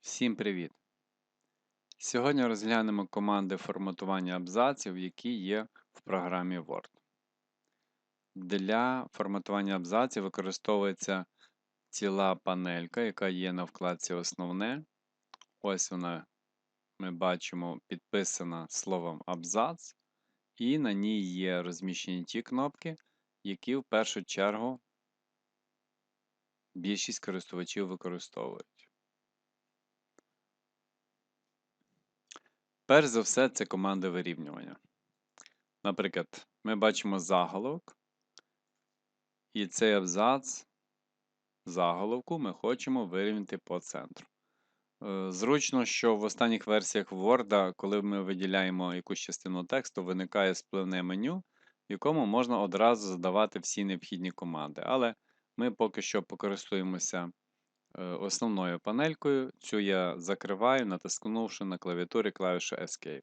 Всім привіт! Сьогодні розглянемо команди форматування абзаців, які є в програмі Word. Для форматування абзаців використовується ціла панелька, яка є на вкладці Основне. Ось вона, ми бачимо, підписана словом абзац, і на ній є розміщені ті кнопки, які в першу чергу більшість користувачів використовують. Перш за все, це команди вирівнювання. Наприклад, ми бачимо заголовок, і цей абзац заголовку ми хочемо вирівняти по центру. Е, зручно, що в останніх версіях Word, коли ми виділяємо якусь частину тексту, виникає спливне меню, в якому можна одразу задавати всі необхідні команди. Але ми поки що покористуємося Е, основною панелькою. Цю я закриваю, натискнувши на клавіатурі клавішу Escape.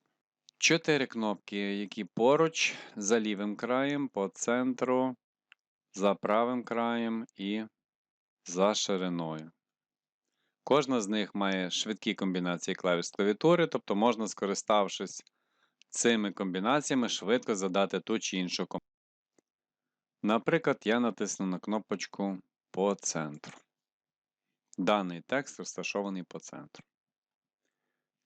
Чотири кнопки, які поруч, за лівим краєм, по центру, за правим краєм і за шириною. Кожна з них має швидкі комбінації клавіш клавіатури, тобто можна, скориставшись цими комбінаціями, швидко задати ту чи іншу команду. Наприклад, я натисну на кнопочку по центру. Даний текст розташований по центру.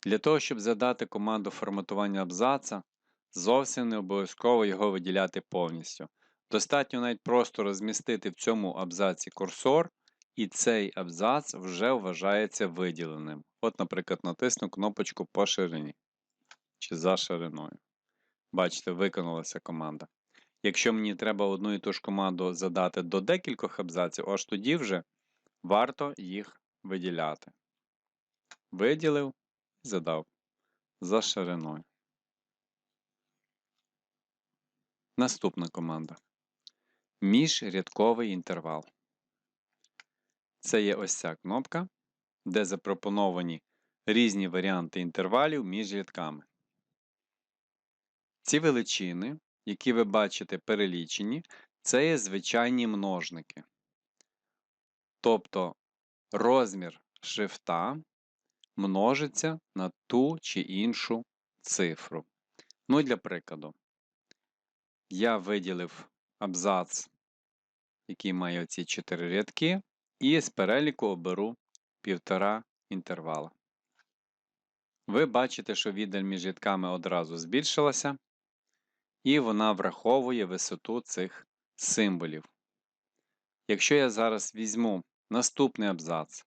Для того, щоб задати команду форматування абзаца, зовсім не обов'язково його виділяти повністю. Достатньо навіть просто розмістити в цьому абзаці курсор, і цей абзац вже вважається виділеним. От, наприклад, натисну кнопочку по ширині чи за шириною. Бачите, виконалася команда. Якщо мені треба одну і ту ж команду задати до декількох абзаців, аж тоді вже варто їх виділяти. Виділив задав за шириною. Наступна команда. Міжрядковий інтервал. Це є ось ця кнопка, де запропоновані різні варіанти інтервалів між рядками. Ці величини, які ви бачите перелічені, це є звичайні множники. Тобто розмір шрифта множиться на ту чи іншу цифру. Ну для прикладу, я виділив абзац, який має оці 4 рядки, і з переліку оберу півтора інтервала. Ви бачите, що віддаль між рядками одразу збільшилася, і вона враховує висоту цих символів. Якщо я зараз візьму наступний абзац,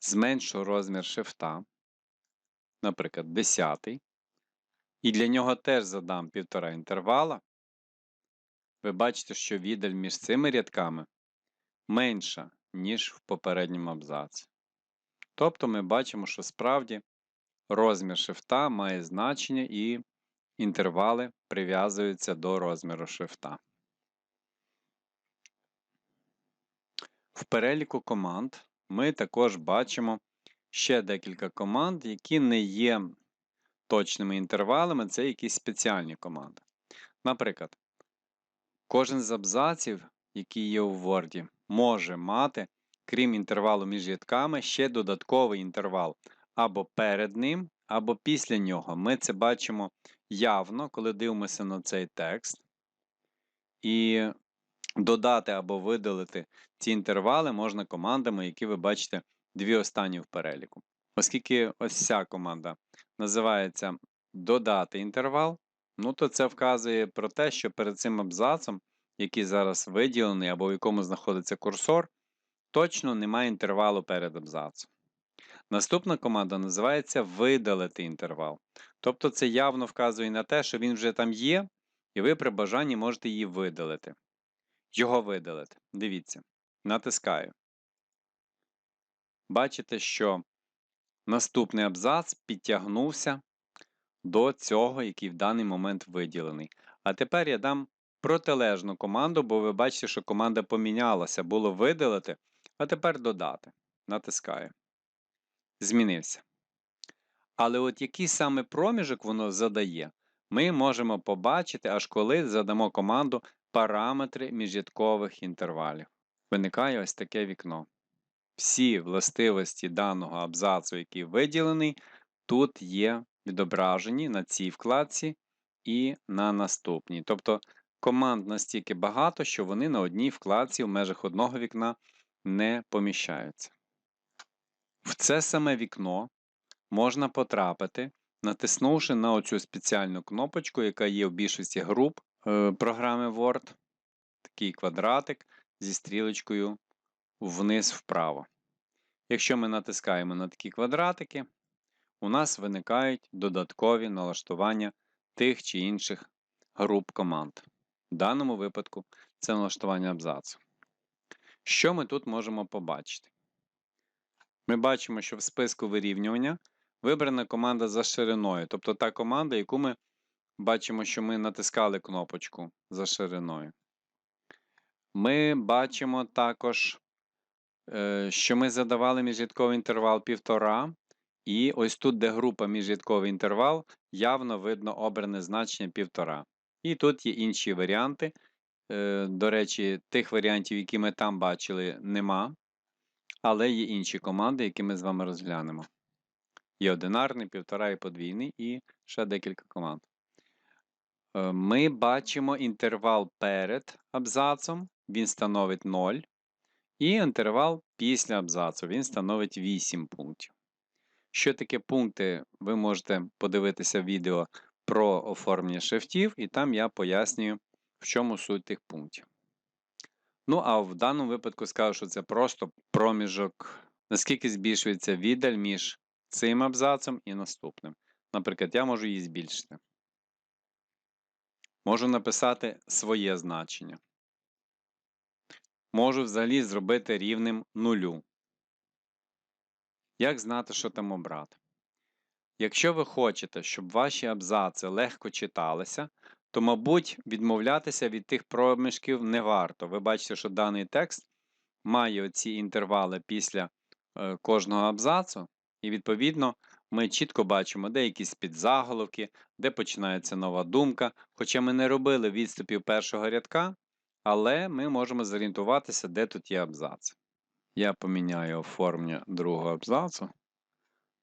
зменшу розмір шрифта, наприклад, 10, і для нього теж задам півтора інтервала, ви бачите, що віддаль між цими рядками менша, ніж в попередньому абзаці. Тобто ми бачимо, що справді розмір шрифта має значення і інтервали прив'язуються до розміру шрифта. В переліку команд ми також бачимо ще декілька команд, які не є точними інтервалами, це якісь спеціальні команди. Наприклад, кожен з абзаців, який є у Word, може мати, крім інтервалу між рядками, ще додатковий інтервал або перед ним, або після нього. Ми це бачимо явно, коли дивимося на цей текст. І Додати або видалити ці інтервали можна командами, які ви бачите дві останні в переліку. Оскільки ось ця команда називається додати інтервал, ну то це вказує про те, що перед цим абзацом, який зараз виділений або в якому знаходиться курсор, точно немає інтервалу перед абзацом. Наступна команда називається видалити інтервал. Тобто це явно вказує на те, що він вже там є, і ви при бажанні можете її видалити його видалити. Дивіться, натискаю. Бачите, що наступний абзац підтягнувся до цього, який в даний момент виділений. А тепер я дам протилежну команду, бо ви бачите, що команда помінялася. Було видалити, а тепер додати. Натискаю. Змінився. Але от який саме проміжок воно задає, ми можемо побачити, аж коли задамо команду Параметри міжрядкових інтервалів. Виникає ось таке вікно. всі властивості даного абзацу, який виділений, тут є відображені на цій вкладці і на наступній. Тобто команд настільки багато, що вони на одній вкладці в межах одного вікна не поміщаються. В це саме вікно можна потрапити, натиснувши на оцю спеціальну кнопочку, яка є в більшості груп програми Word, такий квадратик зі стрілочкою вниз вправо. Якщо ми натискаємо на такі квадратики, у нас виникають додаткові налаштування тих чи інших груп команд. В даному випадку це налаштування абзацу. Що ми тут можемо побачити? Ми бачимо, що в списку вирівнювання вибрана команда за шириною, тобто та команда, яку ми бачимо, що ми натискали кнопочку за шириною. Ми бачимо також, е, що ми задавали міжрядковий інтервал 1,5, і ось тут, де група міжрядковий інтервал, явно видно обране значення 1,5. І тут є інші варіанти. Е, До речі, тих варіантів, які ми там бачили, нема. Але є інші команди, які ми з вами розглянемо. Є одинарний, півтора і подвійний, і ще декілька команд. Е, Ми бачимо інтервал перед абзацом, він становить 0. І інтервал після абзацу, він становить 8 пунктів. Що таке пункти, ви можете подивитися відео про оформлення шрифтів, і там я пояснюю, в чому суть тих пунктів. Ну, а в даному випадку скажу, що це просто проміжок, наскільки збільшується віддаль між цим абзацом і наступним. Наприклад, я можу її збільшити. Можу написати своє значення. Можу взагалі зробити рівним нулю. Як знати, що там обрати? Якщо ви хочете, щоб ваші абзаци легко читалися, то, мабуть, відмовлятися від тих проміжків не варто. Ви бачите, що даний текст має оці інтервали після е, кожного абзацу, і, відповідно, ми чітко бачимо, де якісь підзаголовки, де починається нова думка. Хоча ми не робили відступів першого рядка, але ми можемо зорієнтуватися, де тут є абзац. Я поміняю оформлення другого абзацу,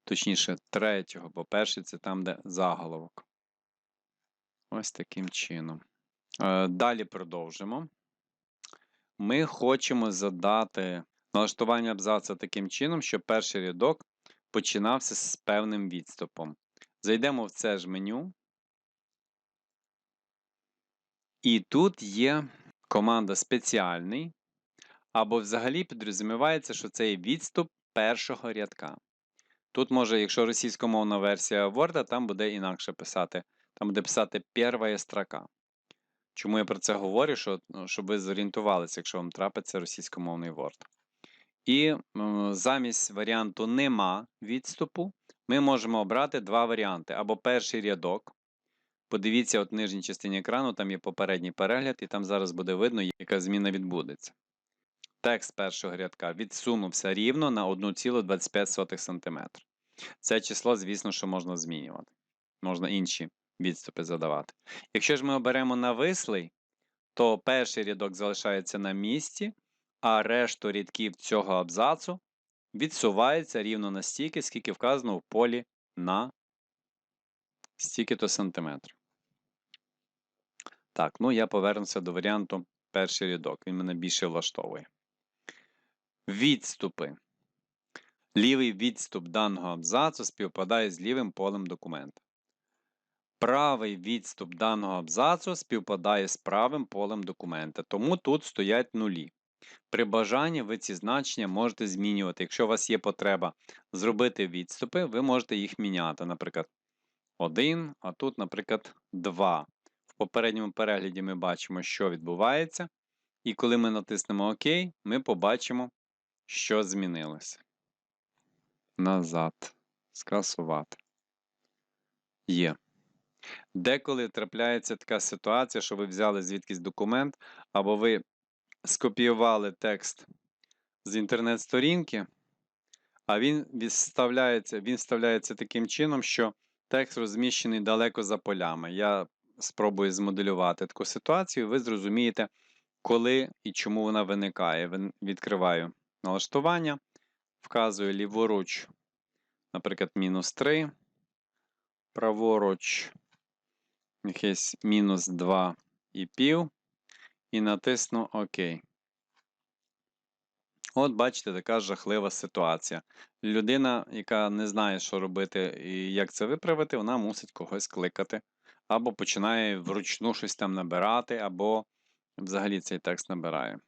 точніше, третього, бо перший це там, де заголовок. Ось таким чином. Е, Далі продовжимо. Ми хочемо задати налаштування абзаца таким чином, щоб перший рядок починався з певним відступом. Зайдемо в це ж меню. І тут є команда спеціальний, або взагалі підрозумівається, що це є відступ першого рядка. Тут може, якщо російськомовна версія Word, там буде інакше писати. Там буде писати перша строка. Чому я про це говорю? Що, ну, Щоб ви зорієнтувалися, якщо вам трапиться російськомовний Word. І замість варіанту нема відступу, ми можемо обрати два варіанти. Або перший рядок. Подивіться, от в нижній частині екрану, там є попередній перегляд, і там зараз буде видно, яка зміна відбудеться. Текст першого рядка відсунувся рівно на 1,25 см. Це число, звісно, що можна змінювати. Можна інші відступи задавати. Якщо ж ми оберемо навислий, то перший рядок залишається на місці, а решту рядків цього абзацу відсувається рівно настільки, скільки вказано в полі на стільки-то сантиметрів. Так, ну я повернуся до варіанту перший рядок. Він мене більше влаштовує. Відступи. Лівий відступ даного абзацу співпадає з лівим полем документа. Правий відступ даного абзацу співпадає з правим полем документа, тому тут стоять нулі. При бажанні ви ці значення можете змінювати. Якщо у вас є потреба зробити відступи, ви можете їх міняти. Наприклад, 1, а тут, наприклад, 2. В попередньому перегляді ми бачимо, що відбувається. І коли ми натиснемо ОК, ми побачимо, що змінилося. Назад. Скасувати. Є. Деколи трапляється така ситуація, що ви взяли звідкись документ, або ви скопіювали текст з інтернет-сторінки, а він вставляється, він вставляється таким чином, що текст розміщений далеко за полями. Я спробую змоделювати таку ситуацію, ви зрозумієте, коли і чому вона виникає. Відкриваю налаштування, вказую ліворуч, наприклад, мінус 3, праворуч якесь мінус 2 і пів, і натисну ОК. От, бачите, така жахлива ситуація. Людина, яка не знає, що робити і як це виправити, вона мусить когось кликати. Або починає вручну щось там набирати, або взагалі цей текст набирає.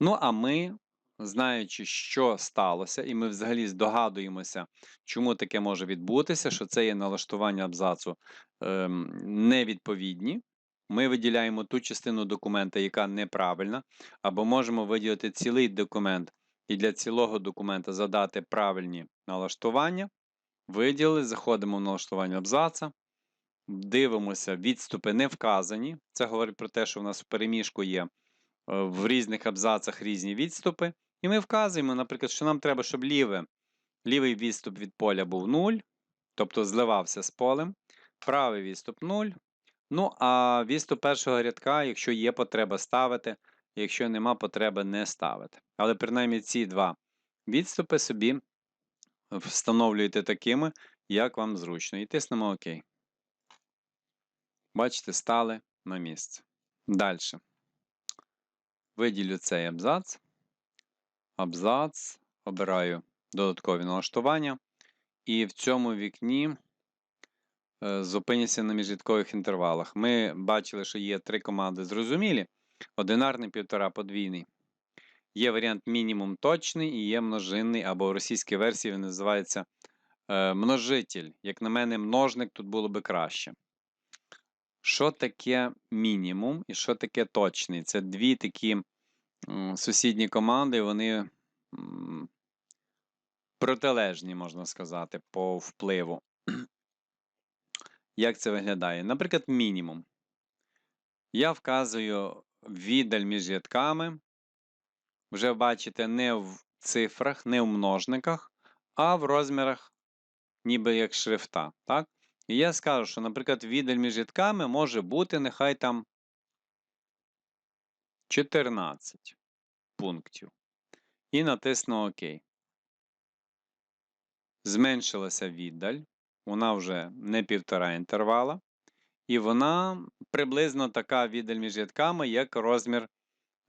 Ну, а ми, знаючи, що сталося, і ми взагалі здогадуємося, чому таке може відбутися, що це є налаштування абзацу ем, невідповідні. Ми виділяємо ту частину документа, яка неправильна, або можемо виділити цілий документ і для цілого документа задати правильні налаштування. Виділили, заходимо в налаштування абзаца, дивимося, відступи не вказані. Це говорить про те, що в нас в переміжку є е, в різних абзацах різні відступи. І ми вказуємо, наприклад, що нам треба, щоб ліве, лівий відступ від поля був 0, тобто зливався з полем, правий відступ 0. Ну, а відступ першого рядка, якщо є потреба ставити, якщо нема потреби не ставити. Але принаймні ці два відступи собі встановлюєте такими, як вам зручно. І тиснемо ОК. Бачите, стали на місце. Далі. Виділю цей абзац. Абзац. Обираю додаткові налаштування. І в цьому вікні е, зупиняся на міжрядкових інтервалах. Ми бачили, що є три команди зрозумілі: одинарний, півтора, подвійний. Є варіант мінімум точний і є множинний, або в російській версії він називається е, множитель. Як на мене, множник тут було би краще. Що таке мінімум і що таке точний? Це дві такі сусідні команди, вони протилежні, можна сказати, по впливу. Як це виглядає? Наприклад, мінімум. Я вказую віддаль між рядками. Вже бачите, не в цифрах, не в множниках, а в розмірах, ніби як шрифта. Так? І я скажу, що, наприклад, віддаль між рядками може бути нехай там 14 пунктів. І натисну ОК. Зменшилася віддаль. Вона вже не півтора інтервала. І вона приблизно така віддаль між рядками, як розмір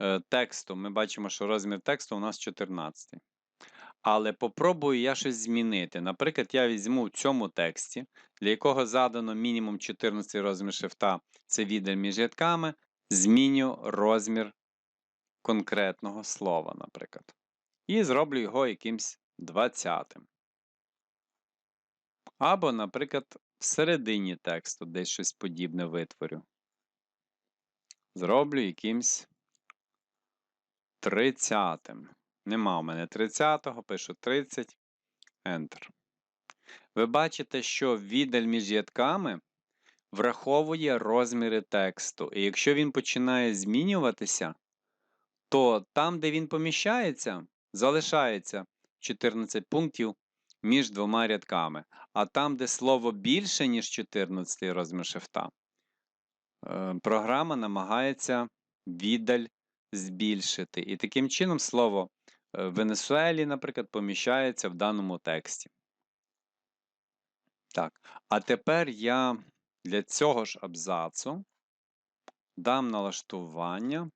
е, тексту. Ми бачимо, що розмір тексту у нас 14. Але попробую я щось змінити. Наприклад, я візьму в цьому тексті, для якого задано мінімум 14 розмір шрифта, це віддаль між рядками, зміню розмір конкретного слова, наприклад. І зроблю його якимсь 20. Або, наприклад, всередині тексту десь щось подібне витворю. Зроблю якимсь 30. Нема у мене 30-го, пишу 30, Enter. Ви бачите, що віддаль між рядками враховує розміри тексту. І якщо він починає змінюватися, то там, де він поміщається, залишається 14 пунктів між двома рядками. А там, де слово більше, ніж 14 розмір шрифта, е, програма намагається віддаль збільшити. І таким чином слово е, Венесуелі, наприклад, поміщається в даному тексті. Так, а тепер я для цього ж абзацу дам налаштування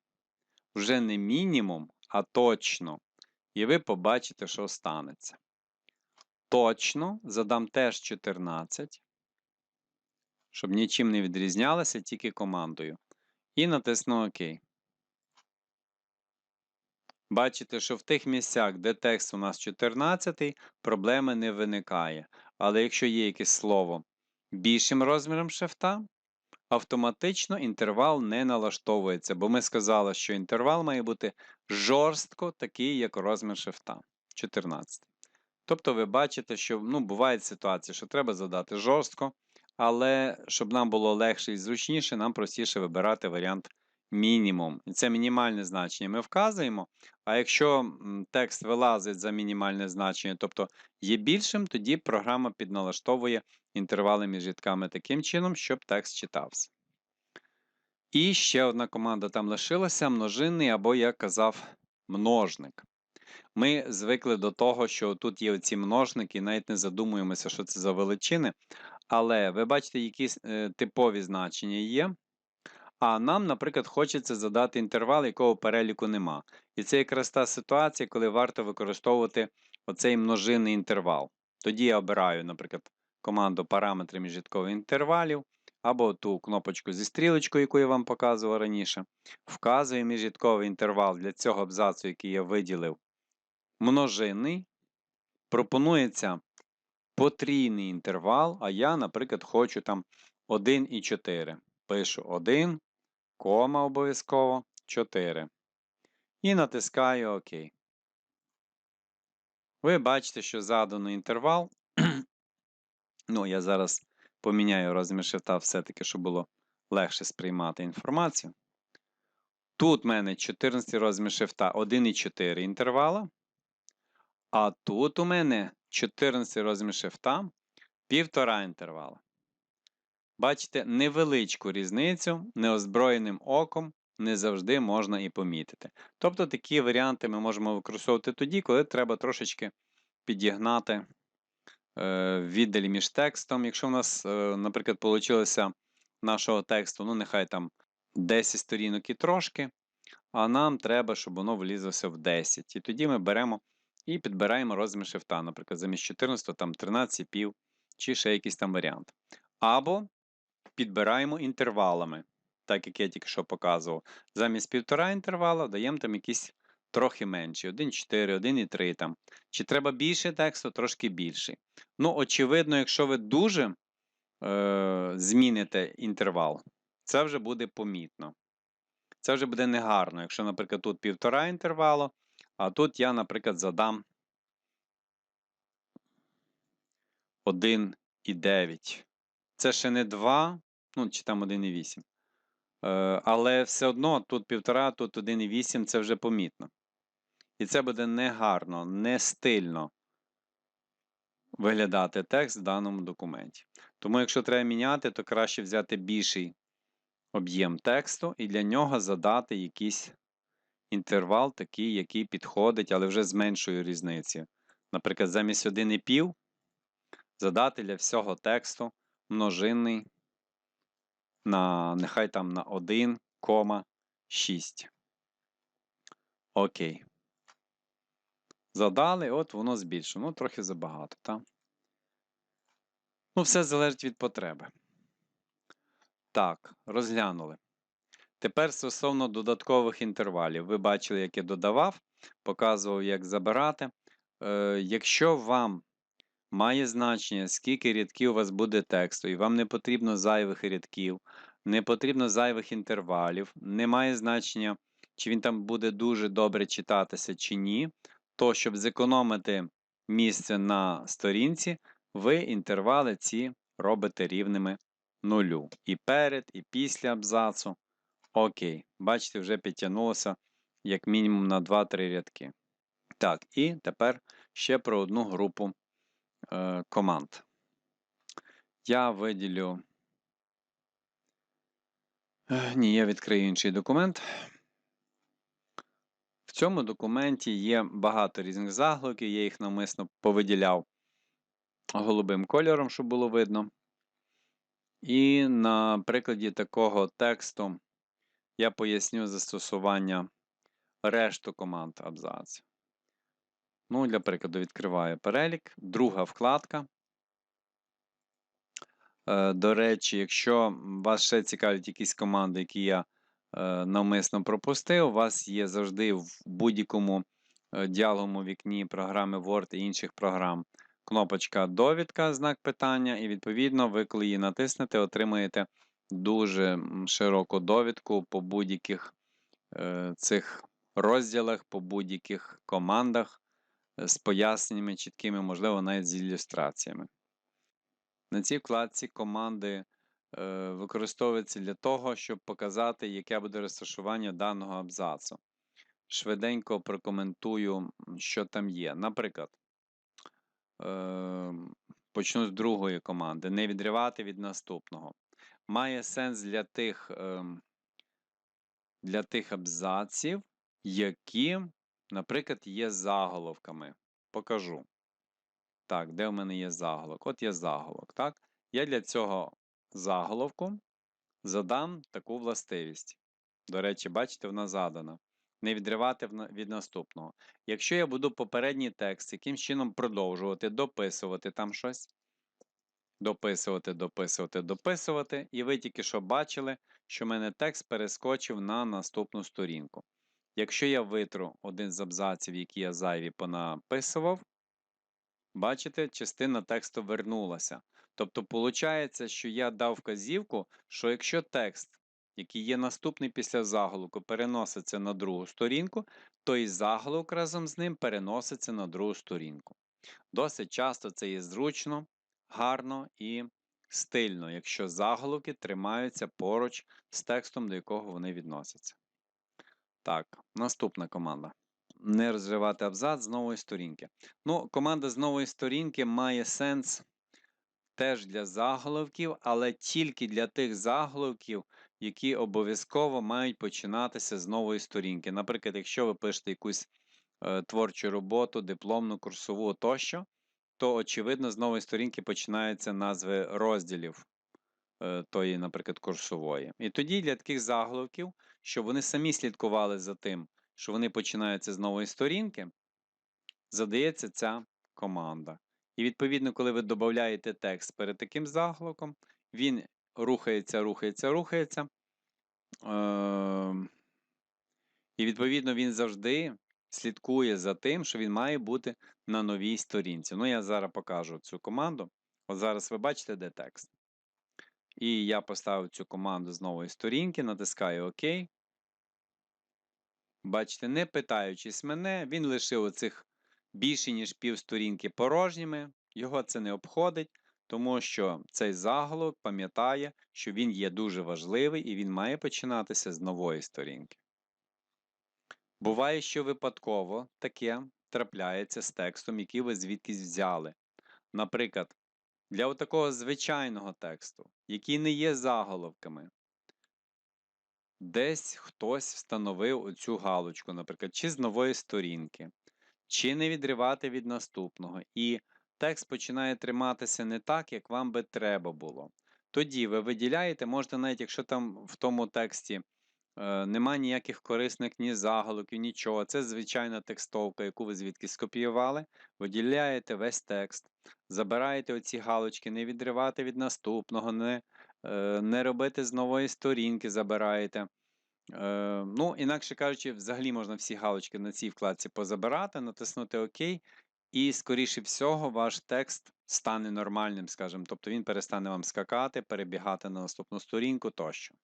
вже не мінімум, а точно. І ви побачите, що станеться. Точно задам теж 14, щоб нічим не відрізнялося, тільки командою. І натисну ОК. Бачите, що в тих місцях, де текст у нас 14, проблеми не виникає. Але якщо є якесь слово більшим розміром шрифта, автоматично інтервал не налаштовується, бо ми сказали, що інтервал має бути жорстко такий, як розмір шрифта 14. Тобто ви бачите, що ну, бувають ситуації, що треба задати жорстко, але щоб нам було легше і зручніше, нам простіше вибирати варіант мінімум. І це мінімальне значення ми вказуємо. А якщо текст вилазить за мінімальне значення, тобто є більшим, тоді програма підналаштовує інтервали між рядками таким чином, щоб текст читався. І ще одна команда там лишилася: множинний, або, як казав, множник. Ми звикли до того, що тут є оці множники, навіть не задумуємося, що це за величини. Але ви бачите, якісь е, типові значення є. А нам, наприклад, хочеться задати інтервал, якого переліку нема. І це якраз та ситуація, коли варто використовувати оцей множинний інтервал. Тоді я обираю, наприклад, команду параметри міжрядкових інтервалів, або ту кнопочку зі стрілочкою, яку я вам показував раніше. Вказую міжрядковий інтервал для цього абзацу, який я виділив, множинний. Пропонується потрійний інтервал, а я, наприклад, хочу там 1 і 4. Пишу 1, кома обов'язково 4. І натискаю ОК. Ви бачите, що заданий інтервал. ну, я зараз поміняю розмір шрифта все-таки, щоб було легше сприймати інформацію. Тут в мене 14 розмір шрифта 1,4 інтервала. А тут у мене 14 розмір шрифта 1,5 інтервала. Бачите, невеличку різницю неозброєним оком не завжди можна і помітити. Тобто такі варіанти ми можемо використовувати тоді, коли треба трошечки підігнати е, віддалі між текстом. Якщо в нас, е, наприклад, вийшло нашого тексту, ну нехай там 10 сторінок і трошки, а нам треба, щоб воно влізлося в 10. І тоді ми беремо і підбираємо розмір шрифта, наприклад, замість 14, там 13,5 чи ще якийсь там варіант. Або підбираємо інтервалами, так як я тільки що показував. Замість півтора інтервала даємо там якісь трохи менші, 1,4, 1,3 там. Чи треба більше тексту, трошки більший. Ну, очевидно, якщо ви дуже е, зміните інтервал, це вже буде помітно. Це вже буде негарно. Якщо, наприклад, тут півтора інтервалу, а тут я, наприклад, задам 1,9. Це ще не 2, ну, чи там 1,8. Е, але все одно тут 1,5, тут 1,8 це вже помітно. І це буде негарно, не стильно виглядати текст в даному документі. Тому, якщо треба міняти, то краще взяти більший об'єм тексту і для нього задати якийсь інтервал, такий, який підходить, але вже з меншою різницею. Наприклад, замість 1,5 задати для всього тексту множинний на нехай там на 1,6. Окей. Задали, от воно збільшено. Ну, трохи забагато, так? Ну, все залежить від потреби. Так, розглянули. Тепер стосовно додаткових інтервалів. Ви бачили, як я додавав, показував, як забирати. Е, Якщо вам має значення, скільки рядків у вас буде тексту, і вам не потрібно зайвих рядків, не потрібно зайвих інтервалів, не має значення, чи він там буде дуже добре читатися чи ні, то щоб зекономити місце на сторінці, ви інтервали ці робите рівними нулю. І перед, і після абзацу. Окей, бачите, вже підтягнулося як мінімум на 2-3 рядки. Так, і тепер ще про одну групу е, команд. Я виділю. Е, ні, я відкрию інший документ. В цьому документі є багато різних заголовків, я їх навмисно повиділяв голубим кольором, щоб було видно. І на прикладі такого тексту я поясню застосування решту команд абзаців. Ну, Для прикладу, відкриваю перелік. Друга вкладка. Е, До речі, якщо вас ще цікавлять якісь команди, які я е, навмисно пропустив, у вас є завжди в будь-якому е, вікні програми Word і інших програм кнопочка Довідка, знак питання, і, відповідно, ви, коли її натиснете, отримаєте дуже широку довідку по будь-яких е, цих розділах, по будь-яких командах е, з поясненнями чіткими, можливо, навіть з ілюстраціями. На цій вкладці команди е, використовуються для того, щоб показати, яке буде розташування даного абзацу. Швиденько прокоментую, що там є. Наприклад, почну з другої команди. Не відривати від наступного має сенс для тих, ем, для тих абзаців, які наприклад, є заголовками. Покажу. Так, де в мене є заголовок? От є заголовок, так? Я для цього заголовку задам таку властивість. До речі, бачите, вона задана. Не відривати від наступного. Якщо я буду попередній текст якимсь чином продовжувати, дописувати там щось, дописувати, дописувати, дописувати, і ви тільки що бачили, що в мене текст перескочив на наступну сторінку. Якщо я витру один з абзаців, які я зайві понаписував, бачите, частина тексту вернулася. Тобто, виходить, що я дав вказівку, що якщо текст, який є наступний після заголовку, переноситься на другу сторінку, то і заголовок разом з ним переноситься на другу сторінку. Досить часто це є зручно, гарно і стильно, якщо заголовки тримаються поруч з текстом, до якого вони відносяться. Так, наступна команда. Не розривати абзац з нової сторінки. Ну, команда з нової сторінки має сенс теж для заголовків, але тільки для тих заголовків, які обов'язково мають починатися з нової сторінки. Наприклад, якщо ви пишете якусь е, творчу роботу, дипломну, курсову тощо, то, очевидно, з нової сторінки починаються назви розділів е, тої, наприклад, курсової. І тоді для таких заголовків, щоб вони самі слідкували за тим, що вони починаються з нової сторінки, задається ця команда. І відповідно, коли ви додаєте текст перед таким заголовком, він рухається, рухається, рухається. Ем, І відповідно він завжди слідкує за тим, що він має бути на новій сторінці. Ну, я зараз покажу цю команду. От зараз ви бачите, де текст. І я поставив цю команду з нової сторінки, натискаю ОК. Бачите, не питаючись мене, він лишив оцих більше, ніж пів сторінки порожніми. Його це не обходить, тому що цей заголовок пам'ятає, що він є дуже важливий і він має починатися з нової сторінки. Буває, що випадково таке трапляється з текстом, який ви звідкись взяли. Наприклад, для такого звичайного тексту, який не є заголовками, десь хтось встановив оцю галочку, наприклад, чи з нової сторінки, чи не відривати від наступного. І текст починає триматися не так, як вам би треба було. Тоді ви виділяєте, можете навіть, якщо там в тому тексті нема ніяких корисних ні заголовків, нічого. Це звичайна текстовка, яку ви звідки скопіювали, виділяєте весь текст, забираєте оці галочки, не відривати від наступного, не, е, не робити з нової сторінки, забираєте. Е, ну, інакше кажучи, взагалі можна всі галочки на цій вкладці позабирати, натиснути ОК, і, скоріше всього, ваш текст стане нормальним, скажімо, тобто він перестане вам скакати, перебігати на наступну сторінку тощо.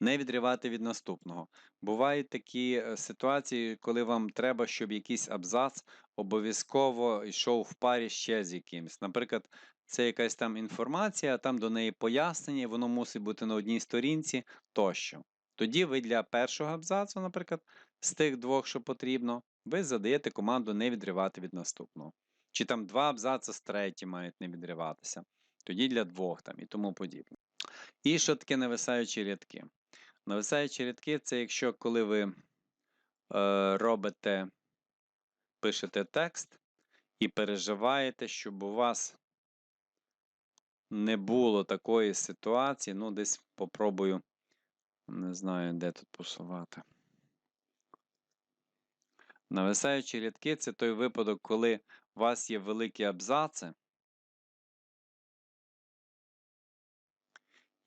Не відривати від наступного. Бувають такі е, ситуації, коли вам треба, щоб якийсь абзац обов'язково йшов в парі ще з якимось. Наприклад, це якась там інформація, там до неї пояснення, воно мусить бути на одній сторінці тощо. Тоді ви для першого абзацу, наприклад, з тих двох, що потрібно, ви задаєте команду не відривати від наступного. Чи там два абзаци з третім мають не відриватися. Тоді для двох там і тому подібне. І що таке нависаючі рядки? Нависаючі рядки це якщо коли ви е, робите, пишете текст і переживаєте, щоб у вас не було такої ситуації. Ну, десь попробую, не знаю, де тут посувати. Нависаючі рядки це той випадок, коли у вас є великі абзаци.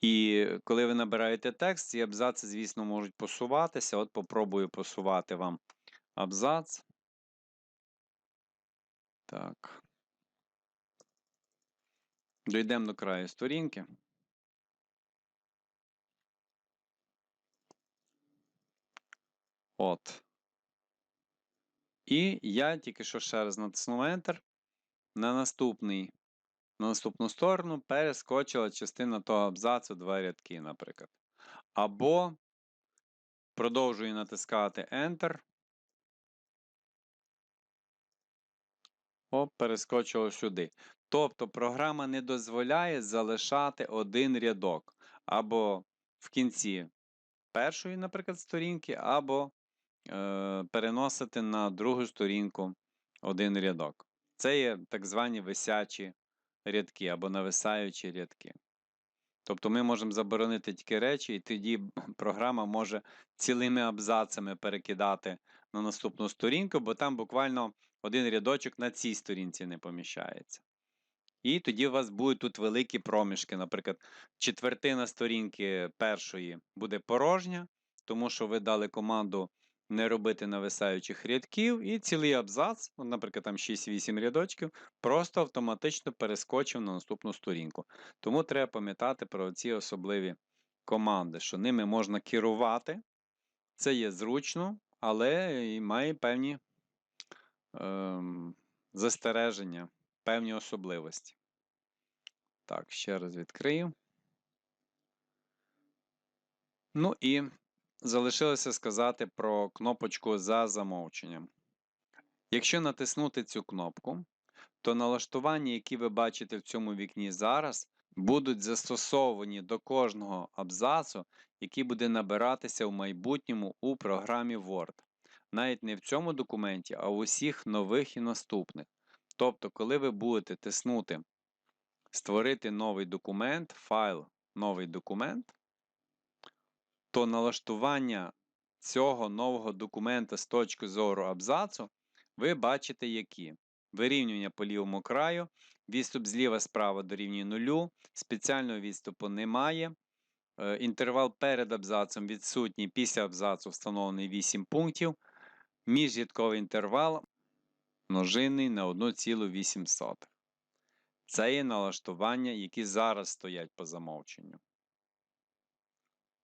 І коли ви набираєте текст, ці абзаци, звісно, можуть посуватися. От попробую посувати вам абзац. Так. Дійдемо до краю сторінки. От. І я тільки що ще раз натиснув Enter. На наступний, на наступну сторону перескочила частина того абзацу два рядки, наприклад. Або продовжую натискати Enter. О, перескочило сюди. Тобто програма не дозволяє залишати один рядок. Або в кінці першої, наприклад, сторінки, або е, переносити на другу сторінку один рядок. Це є так звані висячі рядки або нависаючі рядки. Тобто ми можемо заборонити тільки речі, і тоді програма може цілими абзацами перекидати на наступну сторінку, бо там буквально один рядочок на цій сторінці не поміщається. І тоді у вас будуть тут великі проміжки. Наприклад, четвертина сторінки першої буде порожня, тому що ви дали команду не робити нависаючих рядків, і цілий абзац, наприклад, там 6-8 рядочків, просто автоматично перескочив на наступну сторінку. Тому треба пам'ятати про ці особливі команди, що ними можна керувати. Це є зручно, але і має певні ем, застереження, певні особливості. Так, ще раз відкрию. Ну і залишилося сказати про кнопочку за замовченням. Якщо натиснути цю кнопку, то налаштування, які ви бачите в цьому вікні зараз, будуть застосовані до кожного абзацу, який буде набиратися в майбутньому у програмі Word. Навіть не в цьому документі, а в усіх нових і наступних. Тобто, коли ви будете тиснути Створити новий документ, файл, новий документ, то налаштування цього нового документа з точки зору абзацу ви бачите які. Вирівнювання по лівому краю, відступ зліва справа дорівнює нулю, спеціального відступу немає. Е, Інтервал перед абзацом відсутній, після абзацу встановлений 8 пунктів. Міжрядковий інтервал множинний на 1,8. Це є налаштування, які зараз стоять по замовченню.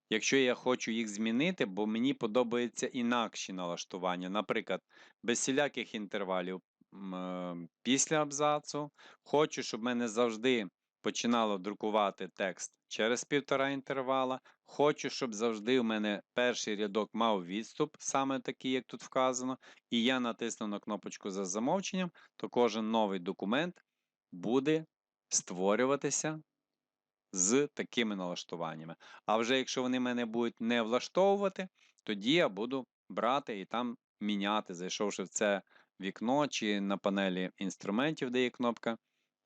Якщо я хочу їх змінити, бо мені подобаються інакші налаштування, наприклад, без всіляких інтервалів е, після абзацу, хочу, щоб мене завжди починало друкувати текст через півтора інтервала. Хочу, щоб завжди у мене перший рядок мав відступ, саме такий, як тут вказано, і я натисну на кнопочку за замовченням, то кожен новий документ буде створюватися з такими налаштуваннями. А вже якщо вони мене будуть не влаштовувати, тоді я буду брати і там міняти, зайшовши в це вікно чи на панелі інструментів, де є кнопка,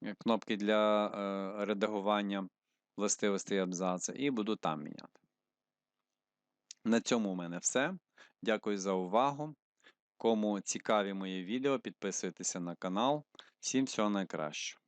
е, кнопки для е, редагування властивостей абзацу, і буду там міняти. На цьому у мене все. Дякую за увагу. Кому цікаві мої відео, підписуйтеся на канал. Всім всього найкращого.